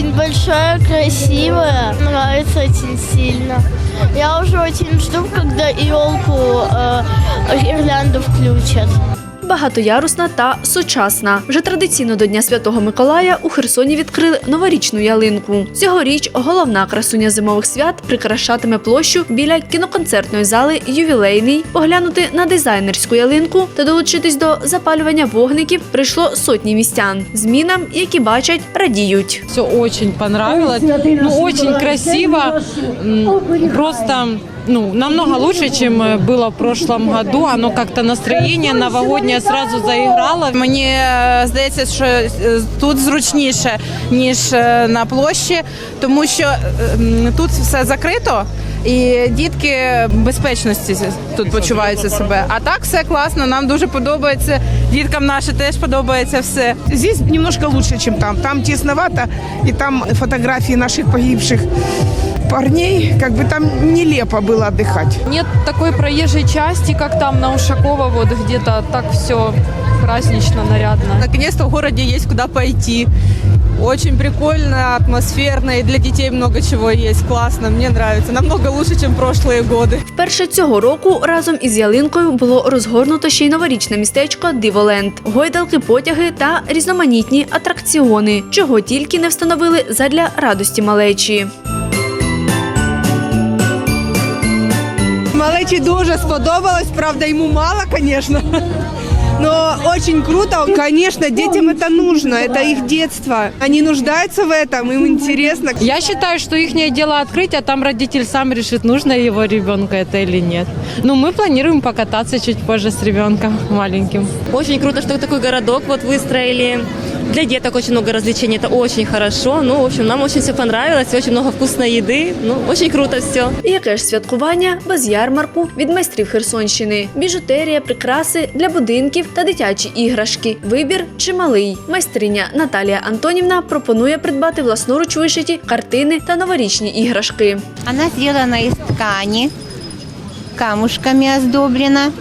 очень большая, красивая, Нравится очень сильно. Я уже очень жду, когда елку э, гирлянду включат. Багатоярусна та сучасна. Вже традиційно до Дня Святого Миколая у Херсоні відкрили новорічну ялинку. Цьогоріч головна красуня зимових свят прикрашатиме площу біля кіноконцертної зали Ювілейний. Поглянути на дизайнерську ялинку та долучитись до запалювання вогників прийшло сотні містян. Змінам, які бачать, радіють. Все очень понравилось. Ну, очень красиво. Просто ну, намного лучше, чем э, было в прошлом году. Оно как-то настроение новогоднее сразу заиграло. Мені здається, що е, тут зручніше ніж на площі, тому що тут все закрито. І дітки безпечності тут почуваються себе. А так все класно, нам дуже подобається. Діткам наше теж подобається все. Здесь немножко лучше, чем там. Там тесновато, и там фотографии наших погибших парней. Как бы там нелепо было отдыхать. Нет такой проезжей части, как там на Ушакова, вот где-то так все празднично, нарядно. Наконец-то в городе есть куда пойти. Очень прикольно, атмосферно, и для детей много чего есть. Классно, мне нравится. Намного лучше, чем прошлые годы. Вперше цього року разом із ялинкою було розгорнуто ще й новорічне містечко Диволенд, гойдалки, потяги та різноманітні атракціони, чого тільки не встановили задля радості малечі. Малечі дуже сподобалось, правда, йому мало, конечно. Но очень круто. Конечно, детям это нужно, это их детство. Они нуждаются в этом, им интересно. Я считаю, что их дело открыть, а там родитель сам решит, нужно его ребенка это или нет. Ну, мы планируем покататься чуть позже с ребенком маленьким. Очень круто, что такой городок вот выстроили. Для деток очень много развлечений, это очень хорошо. Ну, в общем, нам очень все понравилось, очень много вкусной еды. Ну, очень круто все. І яке ж святкування без ярмарку від майстрів Херсонщини, біжутерія, прикраси для будинків та дитячі іграшки. Вибір чималий. Майстриня Наталія Антонівна пропонує придбати власноруч вишиті картини та новорічні іграшки. Она сделана из ткани, камушками оздоблена,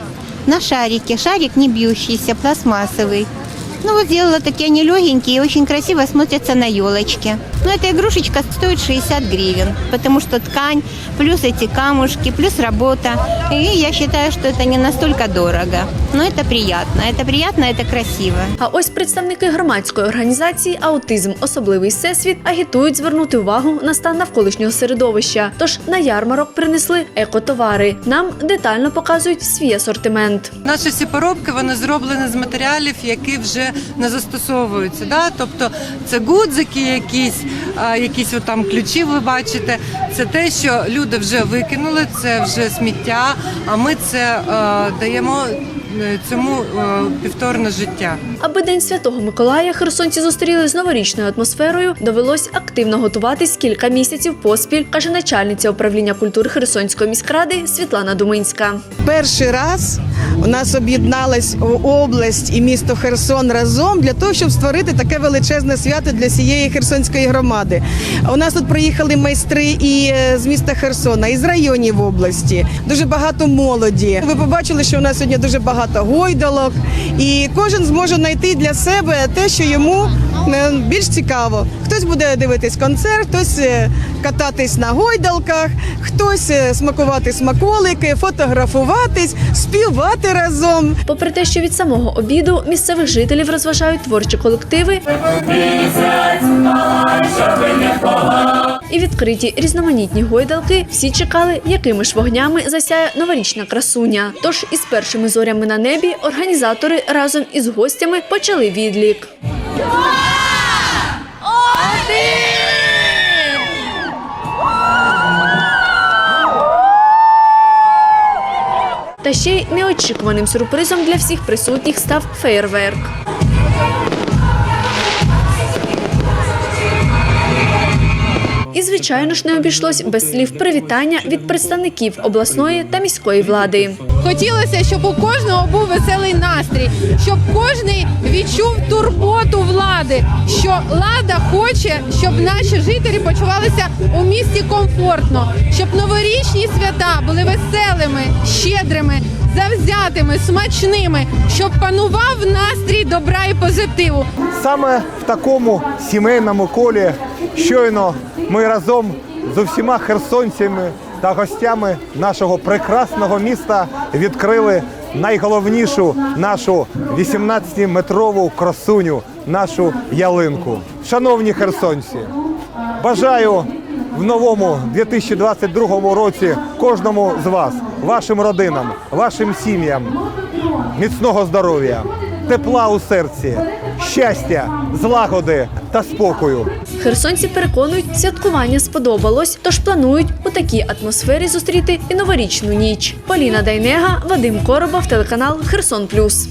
на шарике. Шарик не бьющийся, пластмассовый. Ну вот сделала такие они легенькие и очень красиво смотрятся на елочке. Но эта игрушечка стоит 60 гривен, потому что ткань, плюс эти камушки, плюс работа. И я считаю, что это не настолько дорого. Но это приятно. Это приятно, это красиво. А ось представники громадської організації Аутизм Особливий всесвіт агітують звернути увагу на стан навколишнього середовища. Тож на ярмарок принесли екотовари. Нам детально показують свій асортимент. Наші всі поробки вони зроблені з матеріалів, які вже не застосовуються. Да? Тобто це гудзики, якісь, якісь отам там ключі. Ви бачите. Це те, що люди вже викинули, це вже сміття. А ми це даємо цьому е, повторне життя. Аби День Святого Миколая херсонці зустріли з новорічною атмосферою, довелось активно готуватись кілька місяців поспіль, каже начальниця управління культури Херсонської міськради Світлана Думинська. Перший раз у нас об'єдналась область і місто Херсон разом для того, щоб створити таке величезне свято для всієї Херсонської громади. У нас тут приїхали майстри і е, з міста Херсона, і з районів області. Дуже багато молоді. Ви побачили, що у нас сьогодні дуже багато гойдалок, і кожен зможе знайти для себе те, що йому е, більш цікаво. Хтось буде дивитись концерт, хтось е, кататись на гойдалках, хтось е, смакувати смаколики, фотографуватись, співати разом. Попри те, що від самого обіду місцевих жителів розважають творчі колективи і відкриті різноманітні гойдалки, всі чекали, якими ж вогнями засяє новорічна красуня. Тож із першими зорями на небі організатори разом із гостями почали відлік. Та ще й неочікуваним сюрпризом для всіх присутніх став феєрверк. І, звичайно ж, не обійшлось без слів привітання від представників обласної та міської влади. Хотілося, щоб у кожного був веселий настрій, щоб кожний відчув турботу влади, що влада хоче, щоб наші жителі почувалися у місті комфортно, щоб новорічні свята були веселими, щедрими, завзятими, смачними, щоб панував настрій добра і позитиву. Саме в такому сімейному колі Щойно ми разом з усіма херсонцями та гостями нашого прекрасного міста відкрили найголовнішу нашу 18-метрову красуню, нашу ялинку. Шановні херсонці, бажаю в новому 2022 році кожному з вас, вашим родинам, вашим сім'ям міцного здоров'я, тепла у серці, щастя, злагоди та спокою. Херсонці переконують, святкування сподобалось, тож планують у такій атмосфері зустріти і новорічну ніч. Поліна Дайнега, Вадим Коробов, телеканал Херсон Плюс.